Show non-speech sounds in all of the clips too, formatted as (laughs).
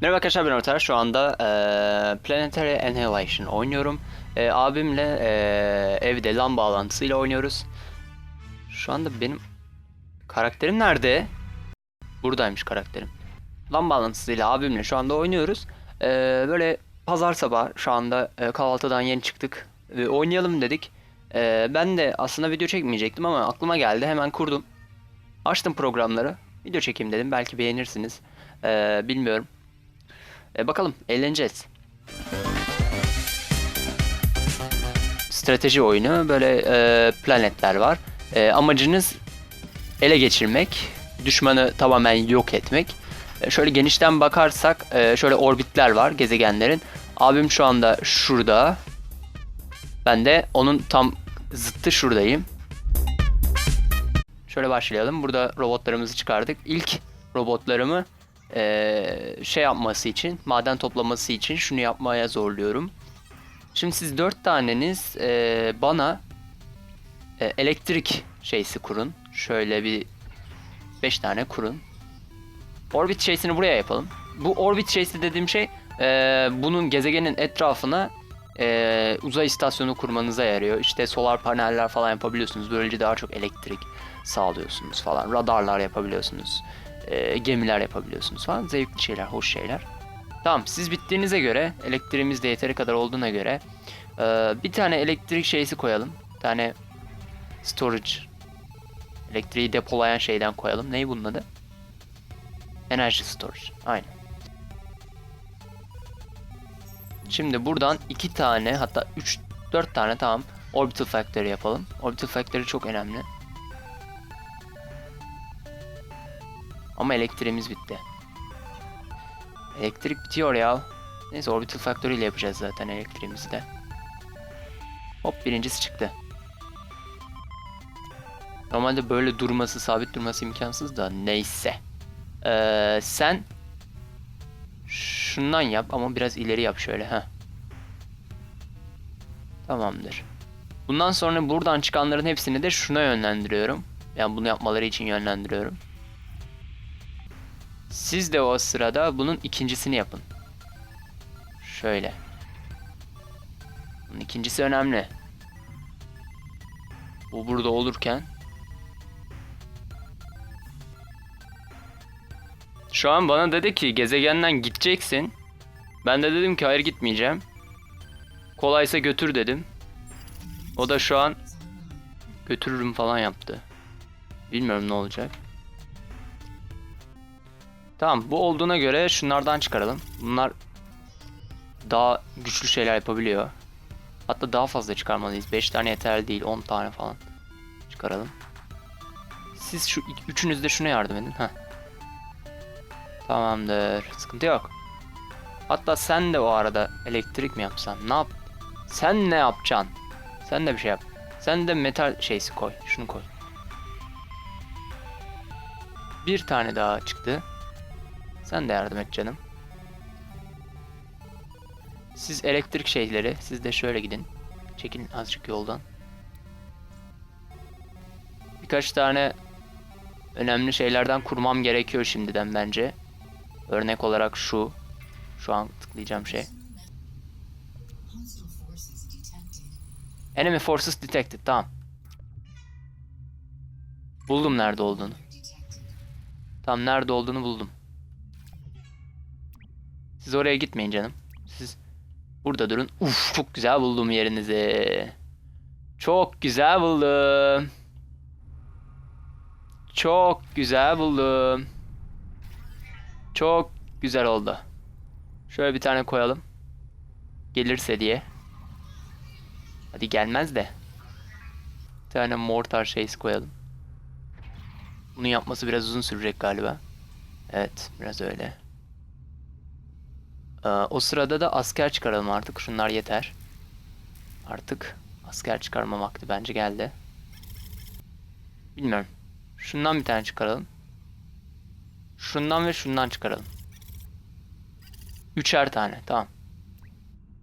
Merhaba arkadaşlar ben Ortar. Şu anda eee, Planetary Annihilation oynuyorum. Eee, abimle eee, evde LAN bağlantısıyla oynuyoruz. Şu anda benim karakterim nerede? Buradaymış karakterim. LAN bağlantısıyla abimle şu anda oynuyoruz. Eee, böyle pazar sabah şu anda eee, kahvaltıdan yeni çıktık. Eee, oynayalım dedik. Eee, ben de aslında video çekmeyecektim ama aklıma geldi. Hemen kurdum. Açtım programları. Video çekeyim dedim. Belki beğenirsiniz. Eee, bilmiyorum. E, bakalım eğleneceğiz. Strateji oyunu böyle e, planetler var. E, amacınız ele geçirmek, düşmanı tamamen yok etmek. E, şöyle genişten bakarsak e, şöyle orbitler var gezegenlerin. Abim şu anda şurada. Ben de onun tam zıttı şuradayım. Şöyle başlayalım. Burada robotlarımızı çıkardık. İlk robotlarımı eee, şey yapması için, maden toplaması için şunu yapmaya zorluyorum. Şimdi siz dört taneniz eee, bana e, elektrik şeysi kurun. Şöyle bir beş tane kurun. Orbit şeysini buraya yapalım. Bu orbit şeysi dediğim şey eee, bunun gezegenin etrafına eee, uzay istasyonu kurmanıza yarıyor. İşte solar paneller falan yapabiliyorsunuz. Böylece daha çok elektrik sağlıyorsunuz falan. Radarlar yapabiliyorsunuz. Eee, gemiler yapabiliyorsunuz falan. Zevkli şeyler, hoş şeyler. Tamam siz bittiğinize göre elektriğimiz de yeteri kadar olduğuna göre eee, bir tane elektrik şeysi koyalım. Bir tane storage elektriği depolayan şeyden koyalım. Neyi bunun adı? Enerji storage. Aynen. Şimdi buradan iki tane hatta 3 4 tane tamam orbital factory yapalım. Orbital factory çok önemli. Ama elektriğimiz bitti. Elektrik bitiyor ya. Neyse orbital factory ile yapacağız zaten elektriğimizi de. Hop birincisi çıktı. Normalde böyle durması, sabit durması imkansız da neyse. Ee, sen şundan yap ama biraz ileri yap şöyle ha. Tamamdır. Bundan sonra buradan çıkanların hepsini de şuna yönlendiriyorum. Yani bunu yapmaları için yönlendiriyorum. Siz de o sırada bunun ikincisini yapın. Şöyle. Bunun ikincisi önemli. Bu burada olurken Şu an bana dedi ki gezegenden gideceksin. Ben de dedim ki hayır gitmeyeceğim. Kolaysa götür dedim. O da şu an götürürüm falan yaptı. Bilmiyorum ne olacak. Tamam bu olduğuna göre şunlardan çıkaralım. Bunlar daha güçlü şeyler yapabiliyor. Hatta daha fazla çıkarmalıyız. 5 tane yeterli değil 10 tane falan çıkaralım. Siz şu üçünüz de şuna yardım edin. Heh. Tamamdır. Sıkıntı yok. Hatta sen de o arada elektrik mi yapsan? Ne yap? Sen ne yapacaksın? Sen de bir şey yap. Sen de metal şeysi koy. Şunu koy. Bir tane daha çıktı. Sen de yardım et canım. Siz elektrik şeyleri, siz de şöyle gidin. Çekilin azıcık yoldan. Birkaç tane önemli şeylerden kurmam gerekiyor şimdiden bence. Örnek olarak şu. Şu an tıklayacağım şey. Enemy forces detected. Tamam. Buldum nerede olduğunu. Tam nerede olduğunu buldum. Siz oraya gitmeyin canım. Siz burada durun. Uf çok güzel buldum yerinizi. Çok güzel buldum. Çok güzel buldum. Çok güzel oldu. Şöyle bir tane koyalım. Gelirse diye. Hadi gelmez de. Bir tane mortar şeysi koyalım. Bunu yapması biraz uzun sürecek galiba. Evet, biraz öyle. Ee, o sırada da asker çıkaralım artık. Şunlar yeter. Artık asker çıkarma vakti bence geldi. Bilmiyorum. Şundan bir tane çıkaralım. Şundan ve şundan çıkaralım. Üçer tane. Tamam.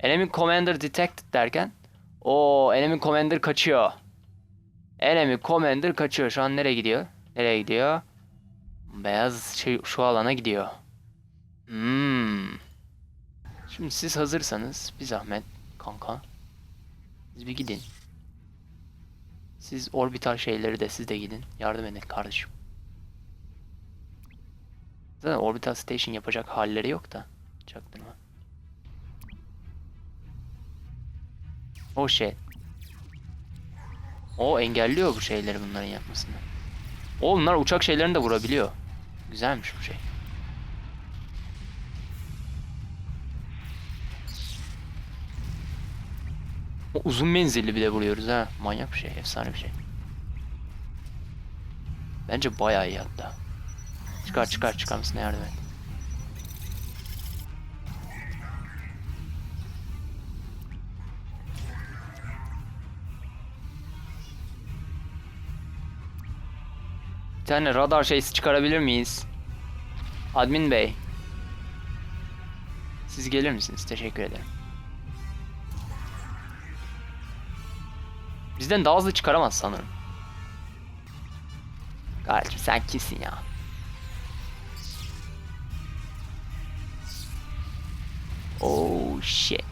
Enemy Commander Detected derken o Enemy Commander kaçıyor. Enemy Commander kaçıyor. Şu an nereye gidiyor? Nereye gidiyor? Beyaz şey şu alana gidiyor. Hmm. Şimdi siz hazırsanız bir zahmet kanka. Siz bir gidin. Siz orbital şeyleri de siz de gidin. Yardım edin kardeşim. Zaten orbital station yapacak halleri yok da. Çaktırma. Oh shit. O engelliyor bu şeyleri bunların yapmasını. O bunlar uçak şeylerini de vurabiliyor. Güzelmiş bu şey. Uzun menzilli bile vuruyoruz ha. Manyak bir şey, efsane bir şey. Bence bayağı iyi hatta. Çıkar çıkar çıkar mısın yardım et. Bir tane radar şeysi çıkarabilir miyiz? Admin Bey. Siz gelir misiniz? Teşekkür ederim. Bizden daha hızlı çıkaramaz sanırım. Kardeşim sen kimsin ya? Oh shit.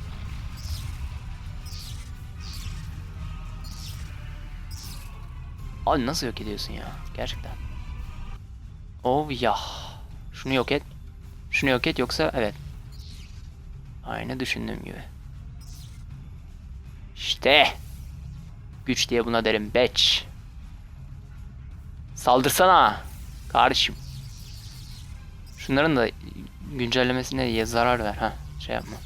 Abi nasıl yok ediyorsun ya? Gerçekten. Oh ya. Şunu yok et. Şunu yok et yoksa evet. Aynı düşündüğüm gibi. İşte. Güç diye buna derim beç. Saldırsana. Kardeşim. Şunların da güncellemesine ya zarar ver ha. Şey yapma.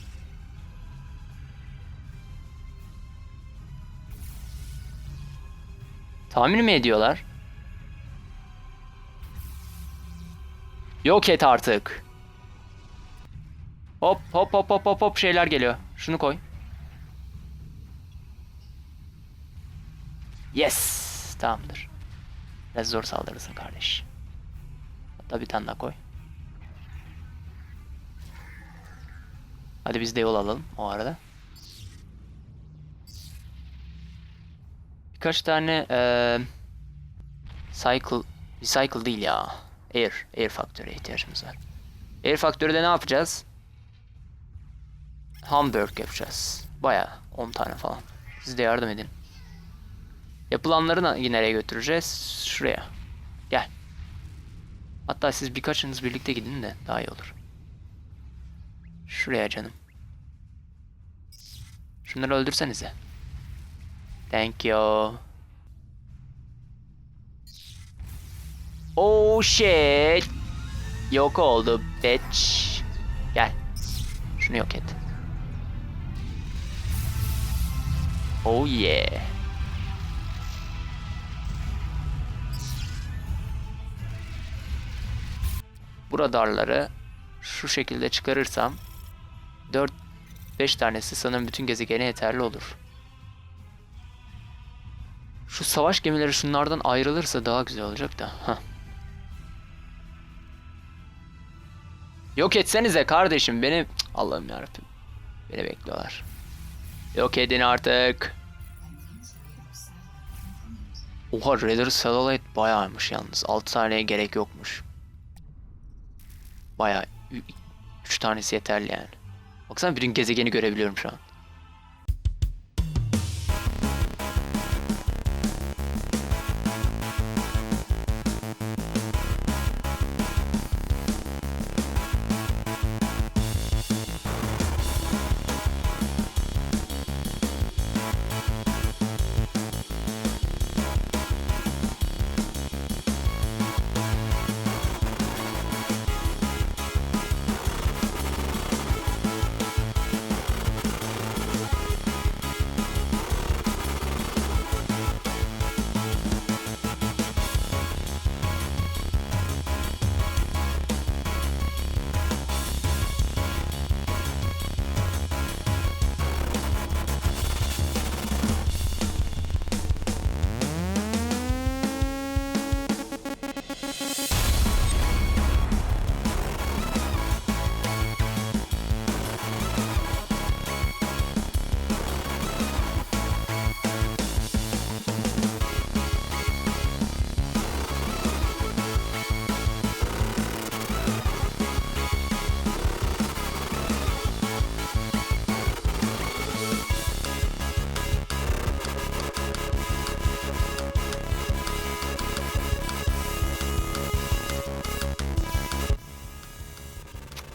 Tahmin mi ediyorlar? Yok et artık. Hop hop hop hop hop hop şeyler geliyor. Şunu koy. Yes. Tamamdır. Biraz zor saldırırsın kardeş. Hatta bir tane daha koy. Hadi biz de yol alalım o arada. Birkaç tane eee cycle, recycle değil ya. Air, air faktörü ihtiyacımız var. Air faktörüde ne yapacağız? Hamburg yapacağız. Baya 10 tane falan. Siz de yardım edin. Yapılanları nereye götüreceğiz? Şuraya. Gel. Hatta siz birkaçınız birlikte gidin de daha iyi olur. Şuraya canım. Şunları öldürsenize. Thank you. Oh shit. Yok oldu bitch. Gel. Şunu yok et. Oh yeah. Bu radarları şu şekilde çıkarırsam 4 5 tanesi sanırım bütün gezegene yeterli olur. Şu savaş gemileri şunlardan ayrılırsa daha güzel olacak da. Hah. Yok etsenize kardeşim beni Allah'ım yarabbim. Beni bekliyorlar. Yok edin artık. Oha Raider Satellite bayağıymış yalnız. 6 taneye gerek yokmuş. Bayağı 3 tanesi yeterli yani. Baksana bütün gezegeni görebiliyorum şu an.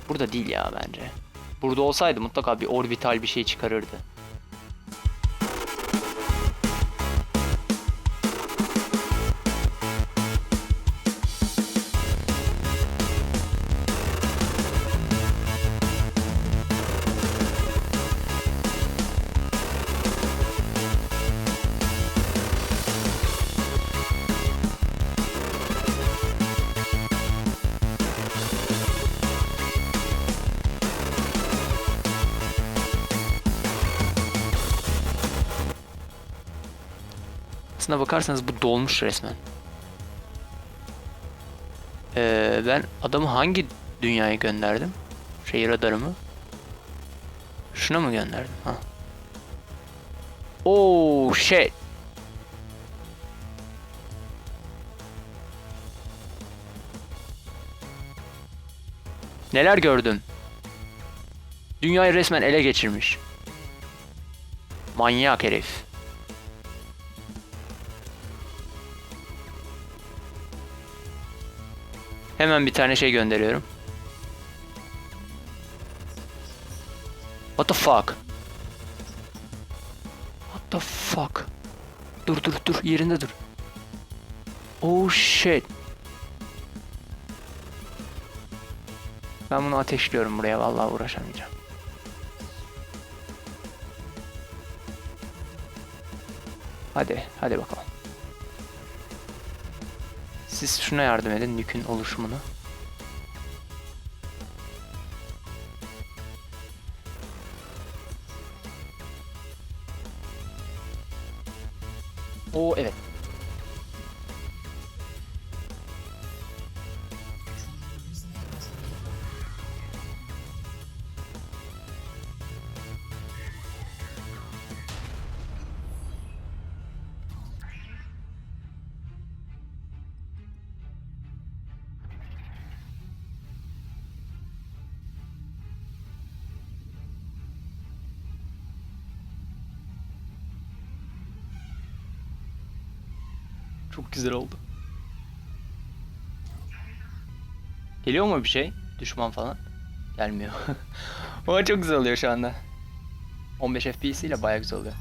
Burada değil ya bence. Burada olsaydı mutlaka bir orbital bir şey çıkarırdı. Aslına bakarsanız bu dolmuş resmen. Ee, ben adamı hangi dünyaya gönderdim? Şey radarımı. Şuna mı gönderdim? Ha. Oh shit. Neler gördüm? Dünyayı resmen ele geçirmiş. Manyak herif. Hemen bir tane şey gönderiyorum. What the fuck? What the fuck? Dur dur dur yerinde dur. Oh shit. Ben bunu ateşliyorum buraya vallahi uğraşamayacağım. Hadi, hadi bakalım. Siz şuna yardım edin nükün oluşumunu. O evet. Çok güzel oldu. Geliyor mu bir şey? Düşman falan? Gelmiyor. (laughs) Ama çok güzel oluyor şu anda. 15 FPS ile bayağı güzel oluyor.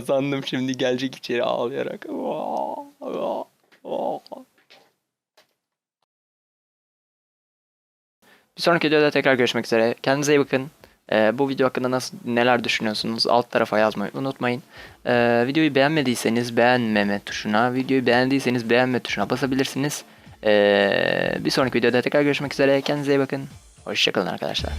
Kazandım şimdi gelecek içeri ağlayarak. Bir sonraki videoda tekrar görüşmek üzere. Kendinize iyi bakın. Ee, bu video hakkında nasıl neler düşünüyorsunuz? Alt tarafa yazmayı unutmayın. Ee, videoyu beğenmediyseniz beğenmeme tuşuna, videoyu beğendiyseniz beğenme tuşuna basabilirsiniz. Ee, bir sonraki videoda tekrar görüşmek üzere. Kendinize iyi bakın. Hoşçakalın arkadaşlar.